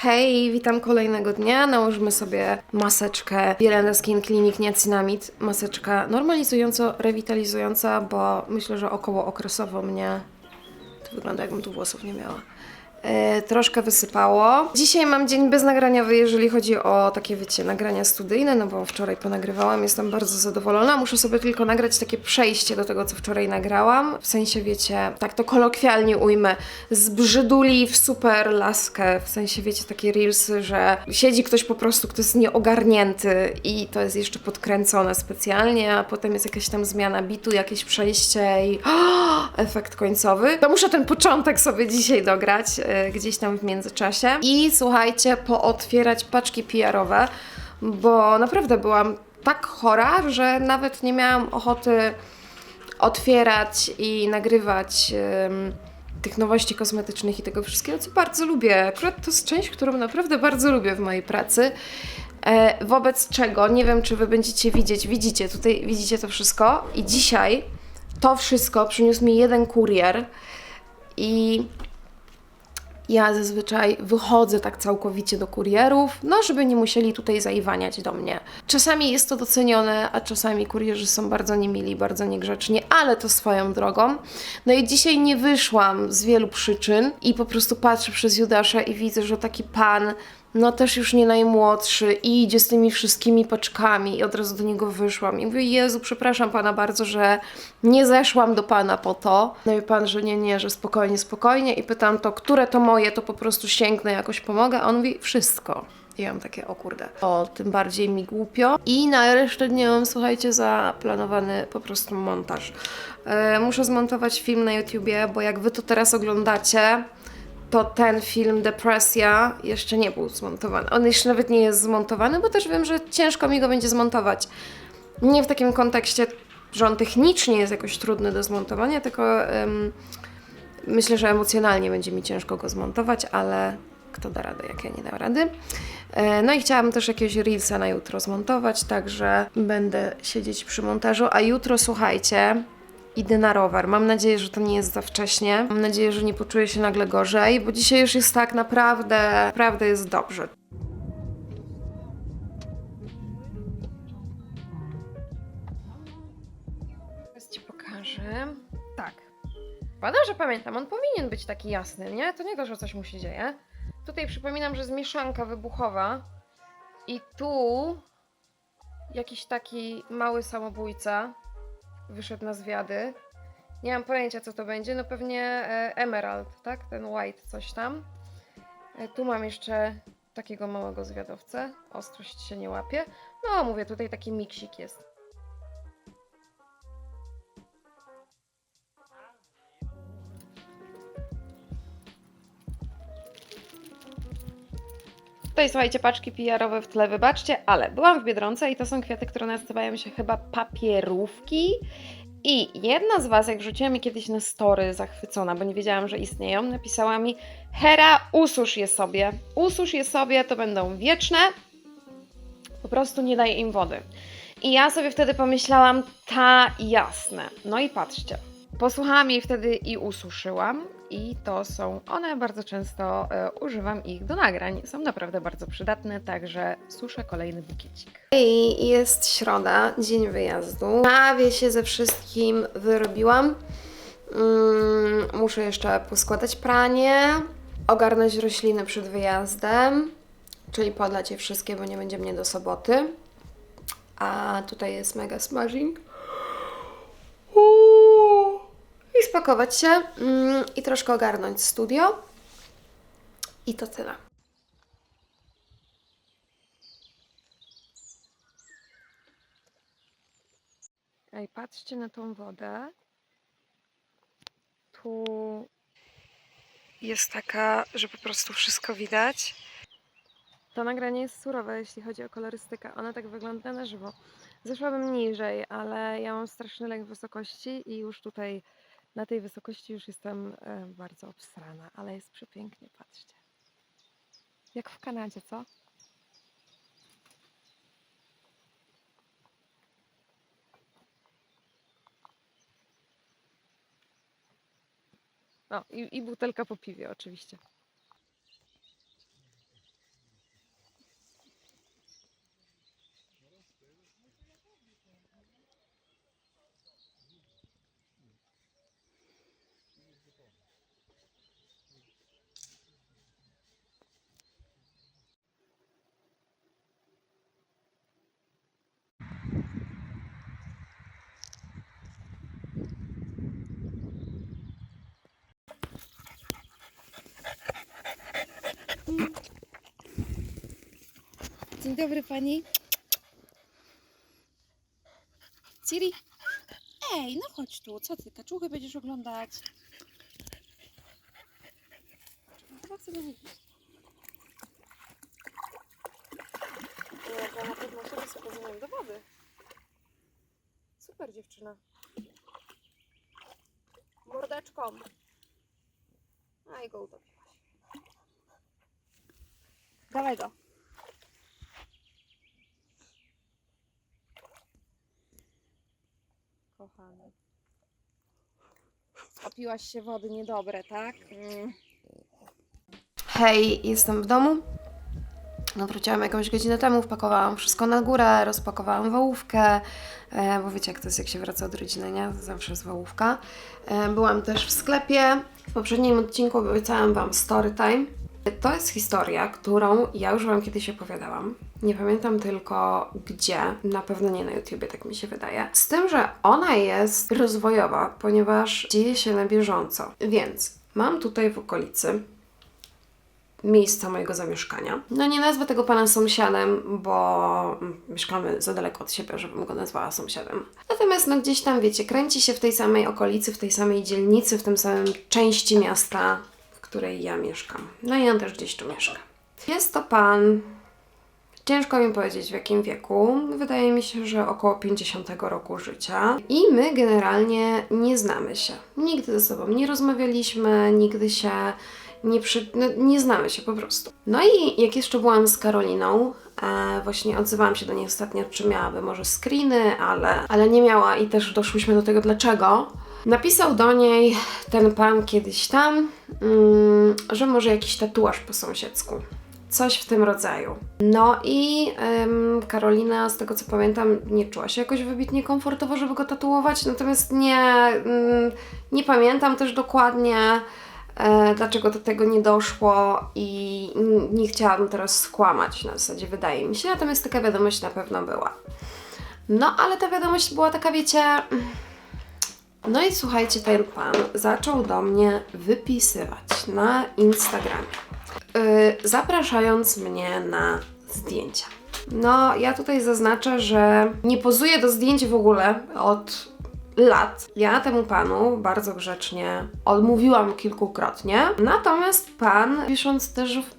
Hej, witam kolejnego dnia. Nałożymy sobie maseczkę Bielenda Skin Clinic Niacinamid. Maseczka normalizująco-rewitalizująca, bo myślę, że około okresowo mnie to wygląda jakbym tu włosów nie miała. E, troszkę wysypało. Dzisiaj mam dzień beznagraniowy, jeżeli chodzi o takie, wiecie, nagrania studyjne, no bo wczoraj ponagrywałam, jestem bardzo zadowolona. Muszę sobie tylko nagrać takie przejście do tego, co wczoraj nagrałam. W sensie, wiecie, tak to kolokwialnie ujmę, zbrzyduli w super laskę, w sensie, wiecie, takie reelsy, że siedzi ktoś po prostu, kto jest nieogarnięty i to jest jeszcze podkręcone specjalnie, a potem jest jakaś tam zmiana bitu, jakieś przejście i efekt końcowy. To muszę ten początek sobie dzisiaj dograć, gdzieś tam w międzyczasie. I słuchajcie, pootwierać paczki PR-owe, bo naprawdę byłam tak chora, że nawet nie miałam ochoty otwierać i nagrywać tych nowości kosmetycznych i tego wszystkiego, co bardzo lubię. Akurat to jest część, którą naprawdę bardzo lubię w mojej pracy. E, wobec czego, nie wiem, czy Wy będziecie widzieć, widzicie, tutaj widzicie to wszystko i dzisiaj to wszystko przyniósł mi jeden kurier i ja zazwyczaj wychodzę tak całkowicie do kurierów, no żeby nie musieli tutaj zaiwaniać do mnie. Czasami jest to docenione, a czasami kurierzy są bardzo niemili, bardzo niegrzeczni, ale to swoją drogą. No i dzisiaj nie wyszłam z wielu przyczyn i po prostu patrzę przez Judasza i widzę, że taki pan no też już nie najmłodszy i idzie z tymi wszystkimi paczkami i od razu do niego wyszłam i mówię, Jezu, przepraszam Pana bardzo, że nie zeszłam do Pana po to. No i Pan, że nie, nie, że spokojnie, spokojnie i pytam to, które to moje, to po prostu sięgnę, jakoś pomogę, a on mówi, wszystko. I ja mam takie, o kurde, o, tym bardziej mi głupio. I na resztę dnia mam, słuchajcie, zaplanowany po prostu montaż. E, muszę zmontować film na YouTubie, bo jak Wy to teraz oglądacie, to ten film Depresja jeszcze nie był zmontowany. On jeszcze nawet nie jest zmontowany, bo też wiem, że ciężko mi go będzie zmontować. Nie w takim kontekście, że on technicznie jest jakoś trudny do zmontowania, tylko em, myślę, że emocjonalnie będzie mi ciężko go zmontować, ale kto da radę, jak ja nie dam rady. E, No i chciałam też jakiegoś reelsa na jutro zmontować, także będę siedzieć przy montażu, a jutro słuchajcie, idę na rower. Mam nadzieję, że to nie jest za wcześnie. Mam nadzieję, że nie poczuję się nagle gorzej, bo dzisiaj już jest tak naprawdę, naprawdę jest dobrze. Teraz Ci pokażę. Tak. Pada, że pamiętam, on powinien być taki jasny, nie? To nie to, że coś mu się dzieje. Tutaj przypominam, że jest mieszanka wybuchowa i tu jakiś taki mały samobójca wyszedł na zwiady. Nie mam pojęcia, co to będzie. No pewnie e, Emerald, tak? Ten white coś tam. E, tu mam jeszcze takiego małego zwiadowcę. Ostrość się nie łapie. No, mówię, tutaj taki miksik jest. Tutaj słuchajcie, paczki PR-owe w tle, wybaczcie, ale byłam w Biedronce i to są kwiaty, które nazywają się chyba papierówki. I jedna z Was, jak rzuciła mi kiedyś na story zachwycona, bo nie wiedziałam, że istnieją, napisała mi Hera, ususz je sobie. Ususz je sobie, to będą wieczne. Po prostu nie daj im wody. I ja sobie wtedy pomyślałam, ta jasne. No i patrzcie. Posłuchałam jej wtedy i ususzyłam. I to są one bardzo często e, używam ich do nagrań. Są naprawdę bardzo przydatne, także suszę kolejny bukiecik. I jest środa, dzień wyjazdu. Prawie się ze wszystkim wyrobiłam. Mm, muszę jeszcze poskładać pranie, ogarnąć rośliny przed wyjazdem, czyli podlać je wszystkie, bo nie będzie mnie do soboty. A tutaj jest mega smashing. I spakować się mm, i troszkę ogarnąć studio. I to tyle. Ej, patrzcie na tą wodę. Tu jest taka, że po prostu wszystko widać. To nagranie jest surowe, jeśli chodzi o kolorystykę. Ona tak wygląda na żywo. Zeszłabym niżej, ale ja mam straszny lęk wysokości i już tutaj na tej wysokości już jestem e, bardzo obsrana, ale jest przepięknie, patrzcie. Jak w Kanadzie, co? O, i, i butelka po piwie oczywiście. Dzień dobry pani. Ciri? Ej, no chodź tu. Co ty, kaczuchy będziesz oglądać? Chyba chcę do nich. Ja na pewno sobie sobie do wody. Super dziewczyna. Mordeczką. A i go utopiłaś. Dawaj go. Opiłaś się wody niedobre, tak? Mm. Hej, jestem w domu. No, wróciłam jakąś godzinę temu, wpakowałam wszystko na górę, rozpakowałam wałówkę, e, bo wiecie jak to jest, jak się wraca od rodziny, nie? To zawsze jest wałówka. E, byłam też w sklepie. W poprzednim odcinku obiecałam Wam story time. To jest historia, którą ja już Wam kiedyś opowiadałam. Nie pamiętam tylko gdzie, na pewno nie na YouTubie, tak mi się wydaje. Z tym, że ona jest rozwojowa, ponieważ dzieje się na bieżąco. Więc mam tutaj w okolicy miejsca mojego zamieszkania. No nie nazwę tego pana sąsiadem, bo mieszkamy za daleko od siebie, żebym go nazwała sąsiadem. Natomiast no gdzieś tam, wiecie, kręci się w tej samej okolicy, w tej samej dzielnicy, w tym samym części miasta, której ja mieszkam. No i on też gdzieś tu mieszka. Jest to pan... Ciężko mi powiedzieć w jakim wieku. Wydaje mi się, że około 50 roku życia. I my generalnie nie znamy się. Nigdy ze sobą nie rozmawialiśmy, nigdy się nie, przy, no, nie znamy się po prostu. No i jak jeszcze byłam z Karoliną, e, właśnie odzywałam się do niej ostatnio, czy miałaby może screeny, ale, ale nie miała i też doszłyśmy do tego dlaczego. Napisał do niej ten pan kiedyś tam, mm, że może jakiś tatuaż po sąsiedzku. Coś w tym rodzaju. No i em, Karolina, z tego co pamiętam, nie czuła się jakoś wybitnie komfortowo, żeby go tatuować, natomiast nie, mm, nie pamiętam też dokładnie, e, dlaczego do tego nie doszło i nie chciałabym teraz skłamać na zasadzie, wydaje mi się, natomiast taka wiadomość na pewno była. No, ale ta wiadomość była taka, wiecie... No i słuchajcie, ten pan zaczął do mnie wypisywać na Instagramie, yy, zapraszając mnie na zdjęcia. No, ja tutaj zaznaczę, że nie pozuję do zdjęć w ogóle od lat. Ja temu panu bardzo grzecznie odmówiłam kilkukrotnie, natomiast pan, pisząc też w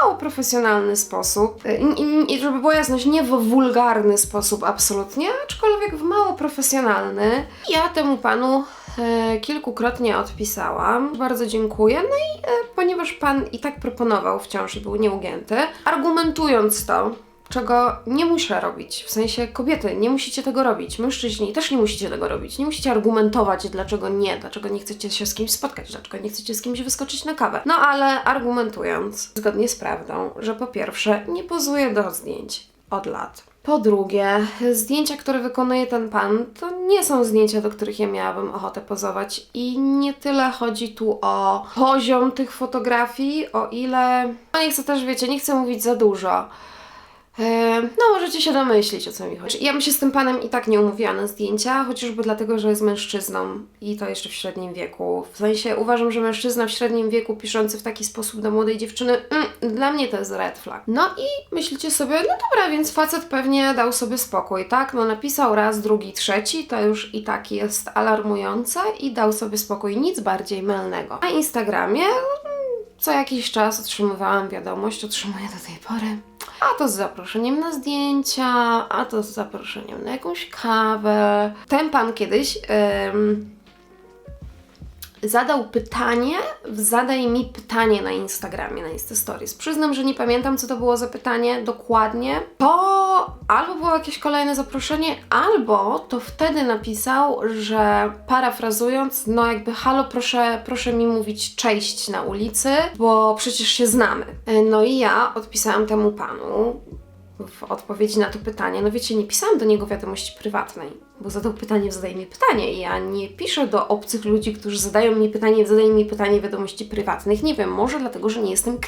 mało profesjonalny sposób, y, i, żeby była jasność, nie w wulgarny sposób absolutnie, aczkolwiek w mało profesjonalny, ja temu panu e, kilkukrotnie odpisałam. Bardzo dziękuję. No i e, ponieważ pan i tak proponował wciąż i był nieugięty, argumentując to, czego nie muszę robić. W sensie kobiety, nie musicie tego robić. Mężczyźni też nie musicie tego robić. Nie musicie argumentować, dlaczego nie, dlaczego nie chcecie się z kimś spotkać, dlaczego nie chcecie z kimś wyskoczyć na kawę. No ale argumentując, zgodnie z prawdą, że po pierwsze nie pozuję do zdjęć od lat. Po drugie, zdjęcia, które wykonuje ten pan, to nie są zdjęcia, do których ja miałabym ochotę pozować. I nie tyle chodzi tu o poziom tych fotografii, o ile. No nie chcę też, wiecie, nie chcę mówić za dużo. No, możecie się domyślić, o co mi chodzi. Ja bym się z tym panem i tak nie umówiła na zdjęcia, chociażby dlatego, że jest mężczyzną i to jeszcze w średnim wieku. W sensie uważam, że mężczyzna w średnim wieku piszący w taki sposób do młodej dziewczyny, mm, dla mnie to jest red flag. No i myślicie sobie, no dobra, więc facet pewnie dał sobie spokój, tak? No napisał raz, drugi, trzeci, to już i tak jest alarmujące i dał sobie spokój, nic bardziej mylnego. Na Instagramie mm, co jakiś czas otrzymywałam wiadomość, otrzymuję do tej pory. A to z zaproszeniem na zdjęcia, a to z zaproszeniem na jakąś kawę. Ten pan kiedyś zadał pytanie, zadaj mi pytanie na Instagramie, na Insta Stories. Przyznam, że nie pamiętam, co to było za pytanie dokładnie. To albo było jakieś kolejne zaproszenie, albo to wtedy napisał, że parafrazując, no jakby halo, proszę, proszę mi mówić cześć na ulicy, bo przecież się znamy. No i ja odpisałam temu panu, w odpowiedzi na to pytanie, no wiecie, nie pisałam do niego wiadomości prywatnej, bo zadał pytanie, zadaje mi pytanie i ja nie piszę do obcych ludzi, którzy zadają mi pytanie, zadają mi pytanie wiadomości prywatnych. Nie wiem, może dlatego, że nie jestem.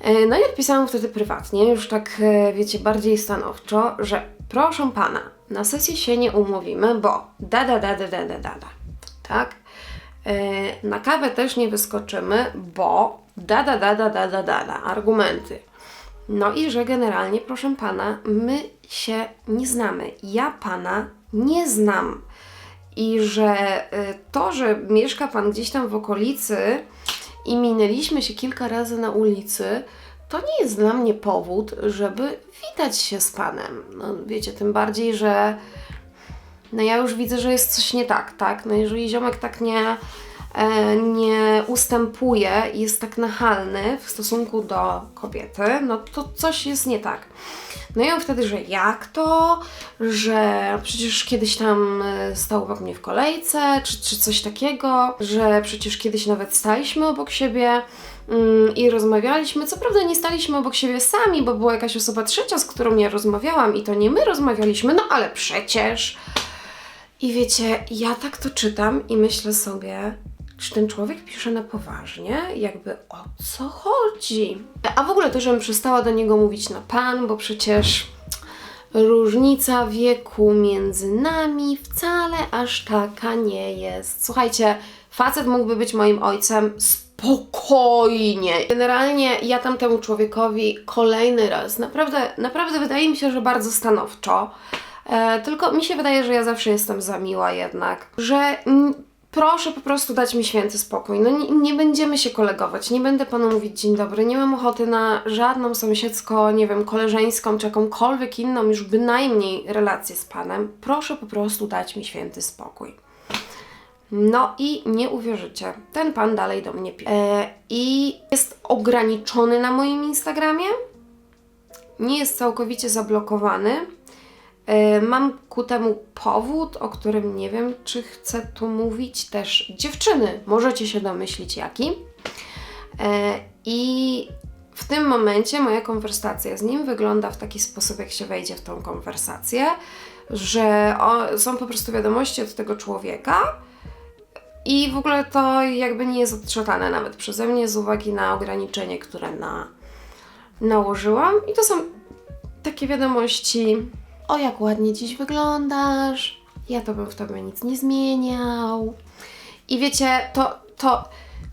E, No i odpisałam wtedy prywatnie, już tak, e, wiecie, bardziej stanowczo, że proszę pana, na sesję się nie umówimy, bo da, da, da, da, da, da, da, tak? E, Na kawę też nie wyskoczymy, bo da, da, da, da, da, da, da. argumenty. No i że generalnie, proszę pana, my się nie znamy. Ja pana nie znam. I że y, to, że mieszka pan gdzieś tam w okolicy i minęliśmy się kilka razy na ulicy, to nie jest dla mnie powód, żeby witać się z panem. No wiecie, tym bardziej, że no ja już widzę, że jest coś nie tak, tak? No jeżeli ziomek tak nie, nie ustępuje jest tak nachalny w stosunku do kobiety, no to coś jest nie tak. No i on wtedy, że jak to, że przecież kiedyś tam e, stał obok mnie w kolejce, czy, czy coś takiego, że przecież kiedyś nawet staliśmy obok siebie mm, i rozmawialiśmy. Co prawda nie staliśmy obok siebie sami, bo była jakaś osoba trzecia, z którą ja rozmawiałam i to nie my rozmawialiśmy, no ale przecież. I wiecie, ja tak to czytam i myślę sobie, czy ten człowiek pisze na poważnie? Jakby o co chodzi? A w ogóle to, żebym przestała do niego mówić na pan, bo przecież różnica wieku między nami wcale aż taka nie jest. Słuchajcie, facet mógłby być moim ojcem spokojnie. Generalnie ja tamtemu człowiekowi kolejny raz, naprawdę, naprawdę wydaje mi się, że bardzo stanowczo. E, tylko mi się wydaje, że ja zawsze jestem za miła jednak, że proszę po prostu dać mi święty spokój. No nie, nie będziemy się kolegować, nie będę panu mówić dzień dobry, nie mam ochoty na żadną sąsiedzko, nie wiem, koleżeńską czy jakąkolwiek inną, już bynajmniej relację z panem. Proszę po prostu dać mi święty spokój. No i nie uwierzycie, ten pan dalej do mnie pisze. I jest ograniczony na moim Instagramie. Nie jest całkowicie zablokowany. E, Mam ku temu powód, o którym nie wiem, czy chcę tu mówić. Też dziewczyny, możecie się domyślić jaki. E, I w tym momencie moja konwersacja z nim wygląda w taki sposób, jak się wejdzie w tą konwersację, że są po prostu wiadomości od tego człowieka. I w ogóle to jakby nie jest odczytane nawet przeze mnie z uwagi na ograniczenie, które na, nałożyłam. I to są takie wiadomości, o jak ładnie dziś wyglądasz, ja to bym w tobie nic nie zmieniał. I wiecie, to, to,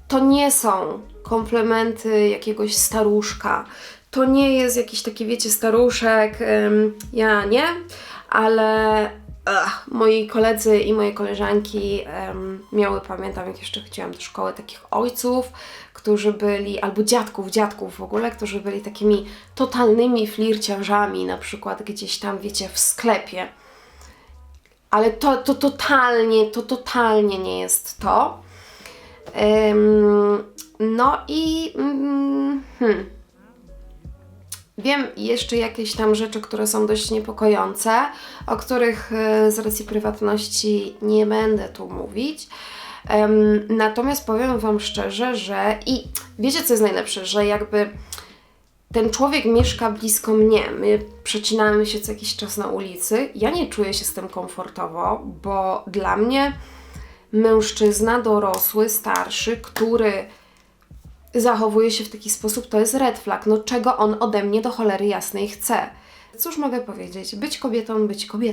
to nie są komplementy jakiegoś staruszka. To nie jest jakiś taki, wiecie, staruszek, ym, ja nie, ale ach, moi koledzy i moje koleżanki em, miały, pamiętam jak jeszcze chodziłam do szkoły, takich ojców, którzy byli, albo dziadków, dziadków w ogóle, którzy byli takimi totalnymi flirciarzami, na przykład gdzieś tam, wiecie, w sklepie. Ale to, to totalnie, to totalnie nie jest to. No i mm, hmm, Wiem jeszcze jakieś tam rzeczy, które są dość niepokojące, o których e, z racji prywatności nie będę tu mówić. Natomiast powiem Wam szczerze, że i wiecie co jest najlepsze, że jakby ten człowiek mieszka blisko mnie, my przecinamy się co jakiś czas na ulicy, ja nie czuję się z tym komfortowo, bo dla mnie mężczyzna dorosły, starszy, który zachowuje się w taki sposób, to jest red flag. No czego on ode mnie do cholery jasnej chce? Cóż mogę powiedzieć? Być kobietą, być kobietą.